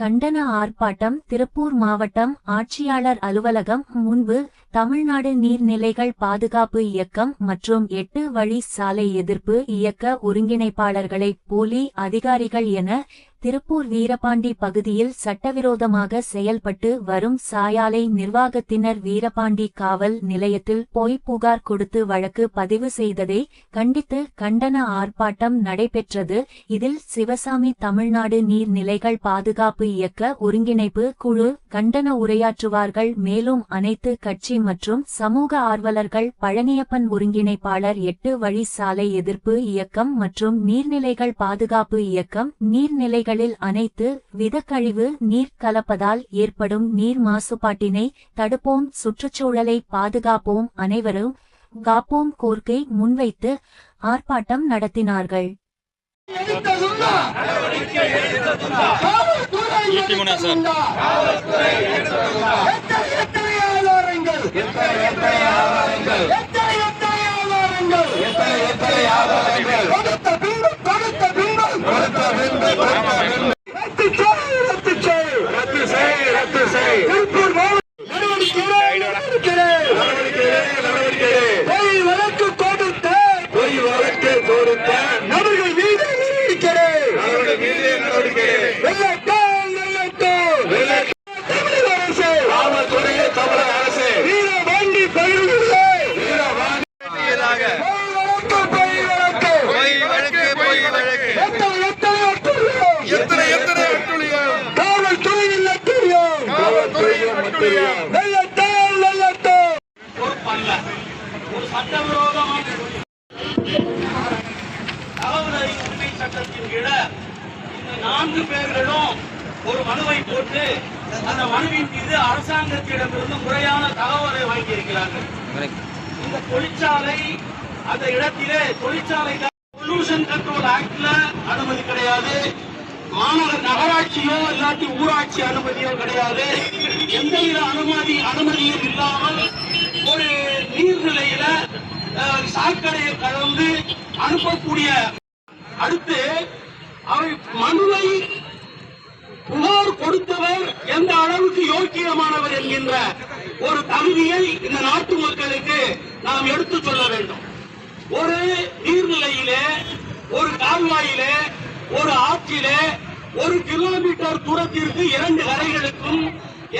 கண்டன ஆர்ப்பாட்டம் திருப்பூர் மாவட்டம் ஆட்சியாளர் அலுவலகம் முன்பு தமிழ்நாடு நீர்நிலைகள் பாதுகாப்பு இயக்கம் மற்றும் எட்டு வழி சாலை எதிர்ப்பு இயக்க ஒருங்கிணைப்பாளர்களை போலி அதிகாரிகள் என திருப்பூர் வீரபாண்டி பகுதியில் சட்டவிரோதமாக செயல்பட்டு வரும் சாயாலை நிர்வாகத்தினர் வீரபாண்டி காவல் நிலையத்தில் பொய் புகார் கொடுத்து வழக்கு பதிவு செய்ததை கண்டித்து கண்டன ஆர்ப்பாட்டம் நடைபெற்றது. இதில் சிவசாமி தமிழ்நாடு நீர்நிலைகள் பாதுகாப்பு இயக்க ஒருங்கிணைப்பு குழு கண்டன உரையாற்றுவார்கள். மேலும் அனைத்து கட்சி மற்றும் சமூக ஆர்வலர்கள் பழனியப்பன் ஒருங்கிணைப்பாளர் எட்டு வழி சாலை எதிர்ப்பு இயக்கம் மற்றும் நீர்நிலைகள் பாதுகாப்பு இயக்கம் நீர்நிலைகளில் அனைத்து விதக்கழிவு நீர் கலப்பதால் ஏற்படும் நீர் மாசுபாட்டினை தடுப்போம் சுற்றுச்சூழலை பாதுகாப்போம் அனைவரும் காப்போம் கோர்க்கை முன்வைத்து ஆர்ப்பாட்டம் நடத்தினார்கள். எடுத்ததுண்டா? சட்டத்தின் கீழ இந்த நான்கு பேர்களிடம் ஒரு மனுவை போட்டு அந்த மனுவின் மீது அரசாங்கத்திடமிருந்து முறையான தகவலை வாங்கியிருக்கிறார்கள் இந்த தொழிற்சாலை அந்த இடத்திலே தொழிற்சாலை பொல்யூஷன் கண்ட்ரோல் ஆக்ட்ல அனுமதி கிடையாது. மாநகர நகராட்சியோ இல்லாட்டி ஊராட்சி அனுமதியோ கிடையாது. எந்தவித அனுமதி அனுமதியும் இல்லாமல் ஒரு நீர்நிலையில சாக்கடையை கலந்து அனுப்பக்கூடிய அடுத்து அவை மனுவை புகார் கொடுத்தவர் எந்த அளவுக்கு யோக்கியமானவர் என்கின்ற ஒரு தகுதியை இந்த நாட்டு மக்களுக்கு நாம் எடுத்து சொல்ல வேண்டும். ஒரு நீர்நிலையிலே ஒரு கால்வாயிலே ஒரு ஆற்றிலே ஒரு கிலோமீட்டர் தூரத்திற்கு இரண்டு கரைகளுக்கும்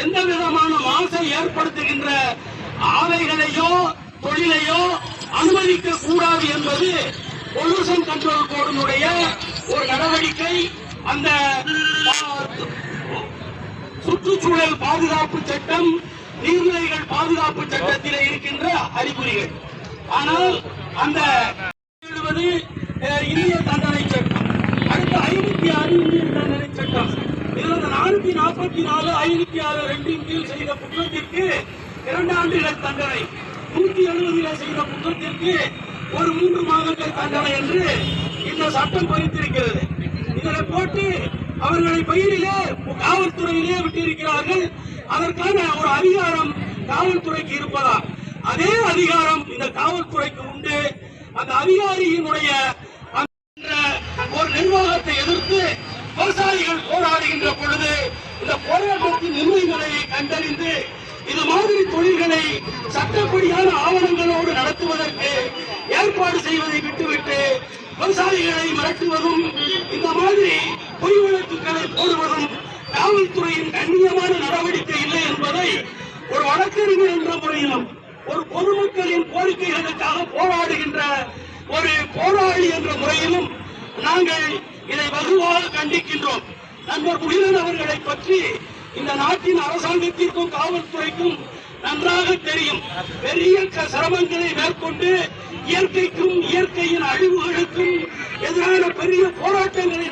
எந்த விதமான மாசை ஏற்படுத்துகின்ற ஆலைகளையோ தொழிலையோ அனுமதிக்க கூடாது என்பது பொல்யூஷன் கண்ட்ரோல் கோடினுடைய ஒரு நடவடிக்கை. அந்த சுற்றுச்சூழல் பாதுகாப்பு சட்டம் நீர்நிலைகள் பாதுகாப்பு சட்டத்திலே இருக்கின்ற அறிகுறிகள். ஆனால் அந்த இந்திய தண்டனை சட்டம் ஐநூத்தி ஆறு இந்திய தண்டனை சட்டம் இருபது நானூத்தி நாற்பத்தி நாலு ஐநூத்தி ஆறு ரெண்டின் கீழ் செய்த குற்றத்திற்கு இரண்டு ஆண்டுகள் தண்டனை நூத்தி எழுபதுல செய்த குற்றத்திற்கு ஒரு மூன்று மாதங்கள் தண்டனை என்று இந்த சட்டம் குறித்திருக்கிறது இதனை போட்டு அவர்களை பயிரிலே காவல்துறையிலே விட்டிருக்கிறார்கள். அதற்கான ஒரு அதிகாரம் காவல்துறைக்கு இருப்பதா? அதே அதிகாரம் இந்த காவல்துறைக்கு உண்டு. அந்த அதிகாரியினுடைய நிர்வாகத்தை எதிர்த்து விவசாயிகள் போராடுகின்ற பொழுது இந்த போராட்டத்தின் நிர்மைகளை கண்டறிந்து இது மாதிரி தொழில்களை சட்டப்படியான ஆவணங்களோடு நடத்துவதற்கு ஏற்பாடு செய்வதை விட்டுவிட்டு விவசாயிகளை மிரட்டுவதும் இந்த மாதிரி பொய் வழக்குகளை போடுவதும் காவல்துறையின் கண்ணியமான நடவடிக்கை இல்லை என்பதை ஒரு வழக்கறிஞர் என்ற முறையிலும் ஒரு பொதுமக்களின் கோரிக்கைகளுக்காக போராடுகின்ற ஒரு போராளி என்ற முறையிலும் நாங்கள் இதை வலுவாக கண்டிக்கின்றோம். நண்பர் முகிலன் அவர்களை பற்றி இந்த நாட்டின் அரசாங்கத்திற்கும் காவல்துறைக்கும் நன்றாக தெரியும். பெரிய சிரமங்களை மேற்கொண்டு இயற்கைக்கும் இயற்கையின் அழிவுகளுக்கும் எதிரான பெரிய போராட்டங்களை